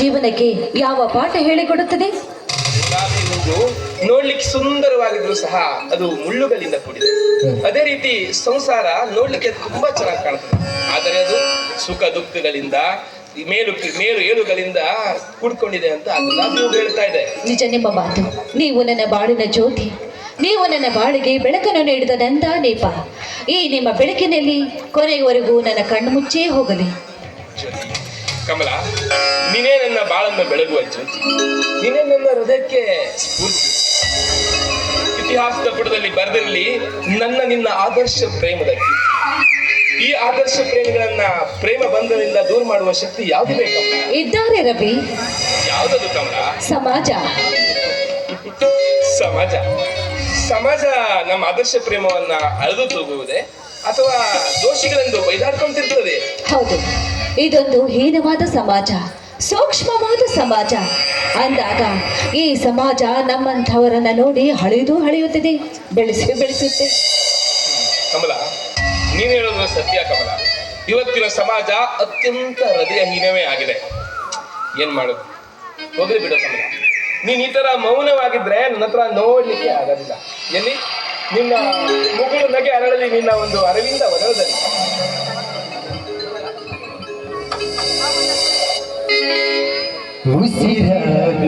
ಜೀವನಕ್ಕೆ ಯಾವ ಪಾಠ ಹೇಳಿಕೊಡುತ್ತದೆ? ನೋಡ್ಲಿಕ್ಕೆ ಸುಂದರವಾಗಿದ್ರು ಸಹ ಅದು ಮುಳ್ಳುಗಳಿಂದ ಕೂಡಿದೆ. ಅದೇ ರೀತಿ ಸಂಸಾರ ನೋಡ್ಲಿಕ್ಕೆ ತುಂಬಾ ಚೆನ್ನಾಗಿ ಕಾಣ್ತದೆ. ಆದರೆ ಅದು ಸುಖ ದುಃಖಗಳಿಂದ ಮೇಲು ಮೇಲು ಏಳುಗಳಿಂದ ಕೂಡ್ಕೊಂಡಿದೆ ಅಂತ ಹೇಳ್ತಾ ಇದೆ. ನಿಜ ನಿಮ್ಮ ಮಾತು. ನೀವು ನನ್ನ ಬಾಳಿನ ಜ್ಯೋತಿ. ನೀವು ನನ್ನ ಬಾಳಿಗೆ ಬೆಳಕನ್ನು ನೀಡಿದ ನಂದ ನೇಪ. ಈ ನಿಮ್ಮ ಬೆಳಕಿನಲ್ಲಿ ಕೊನೆಯವರೆಗೂ ನನ್ನ ಕಣ್ಣು ಮುಚ್ಚೇ ಹೋಗಲಿ. ಕಮಲ ನೀನೇ ನನ್ನ ಬಾಳನ್ನು ಬೆಳಗುವ ಜ್ಯೋತಿ ನೀನೇ ನನ್ನ ಹೃದಯಕ್ಕೆ ಸ್ಫೂರ್ತಿ. ಇತಿಹಾಸದ ಪುಟದಲ್ಲಿ ಬರೆದಿರಲಿ ನನ್ನ ನಿನ್ನ ಆದರ್ಶ ಪ್ರೇಮದ. ಈ ಆದರ್ಶ ಪ್ರೇಮಿಗಳನ್ನ ಪ್ರೇಮ ಬಂಧನದಿಂದ ದೂರ ಮಾಡುವ ಶಕ್ತಿ ಯಾವ್ದು ಬೇಕು ಇದ್ದಾರೆ ರವಿ. ಯಾವ್ದದು ಕಮಲ? ಸಮಾಜ. ಸಮಾಜ. ಸಮಾಜ ನಮ್ಮ ಆದರ್ಶ ಪ್ರೇಮವನ್ನ ಅಳೆದು ತೂಗುವುದೇ ಅಥವಾ ದೋಷಿಗಳೆಂದು ಬೈದಾಡ್ಕೊಂತಿರ್ತದೆ ಹೌದು. ಇದೊಂದು ಹೀನವಾದ ಸಮಾಜ, ಸೂಕ್ಷ್ಮವಾದ ಸಮಾಜ. ಅಂದಾಗ ಈ ಸಮಾಜ ನಮ್ಮಂಥವರನ್ನ ನೋಡಿ ಹಳೆಯದು ಹಳೆಯುತ್ತದೆ, ಬೆಳೆಸಿ ಬೆಳೆಸುತ್ತೆ. ಕಮಲ, ನೀನು ಹೇಳೋದು ಸತ್ಯ ಕಮಲ. ಇವತ್ತಿನ ಸಮಾಜ ಅತ್ಯಂತ ಹೃದಯ ಹೀನವೇ ಆಗಿದೆ. ಏನ್ ಮಾಡೋದು? ಹೋಗ್ಲಿ ಬಿಡು ಕಮಲ. ನೀನ್ ಈ ತರ ಮೌನವಾಗಿದ್ರೆ ನನ್ನ ಹತ್ರ ನೋಡ್ಲಿಕ್ಕೆ ಆಗೋದಿಲ್ಲ. ಎಲ್ಲಿ? ನಿನ್ನ ಮುಗುಳು ನಗೆ ಅರಳಲಿ ನಿನ್ನ ಒಂದು ಅರವಿಂದ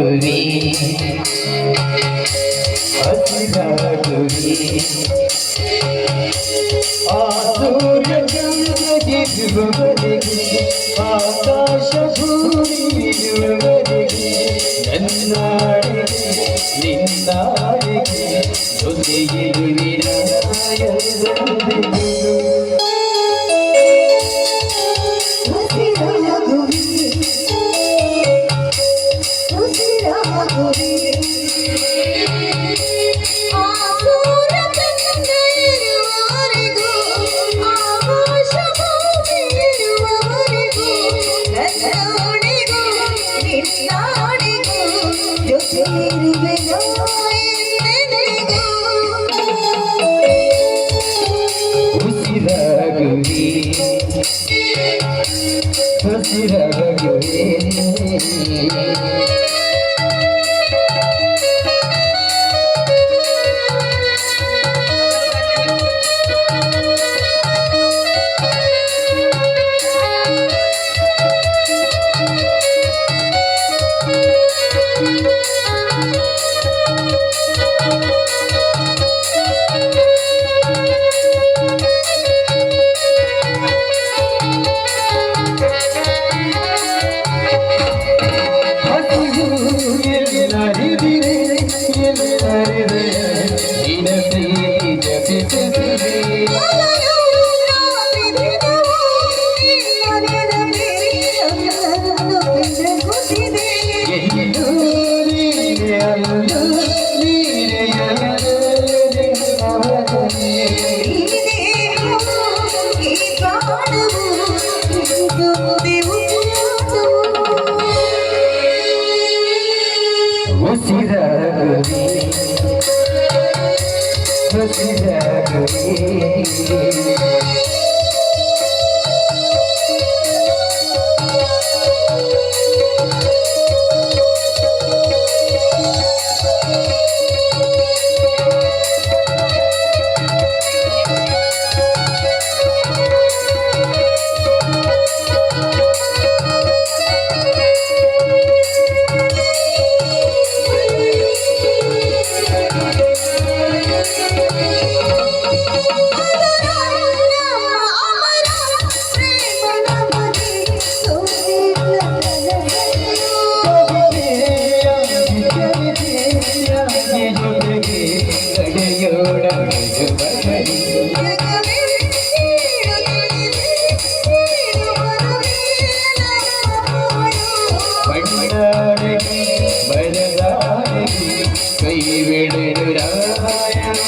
ವನರದಲ್ಲಿ ಉಸಿರಾಗುವೆ ಹಸಿರಾಗುವೆ ಆ ಸೂರ್ಯ ಚಂದ್ರಗಿರುವವರೆಗೆ ಆಕಾಶ ಭೂಮಿ ಇರುವವರೆಗೆ ನನ್ನಾಡಿಗೆ ನಿನ್ನಾಡಿಗೆ ಜೊತೆಗಿರುವಿನ ಉಸಿರಾಗುವೆ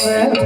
Oh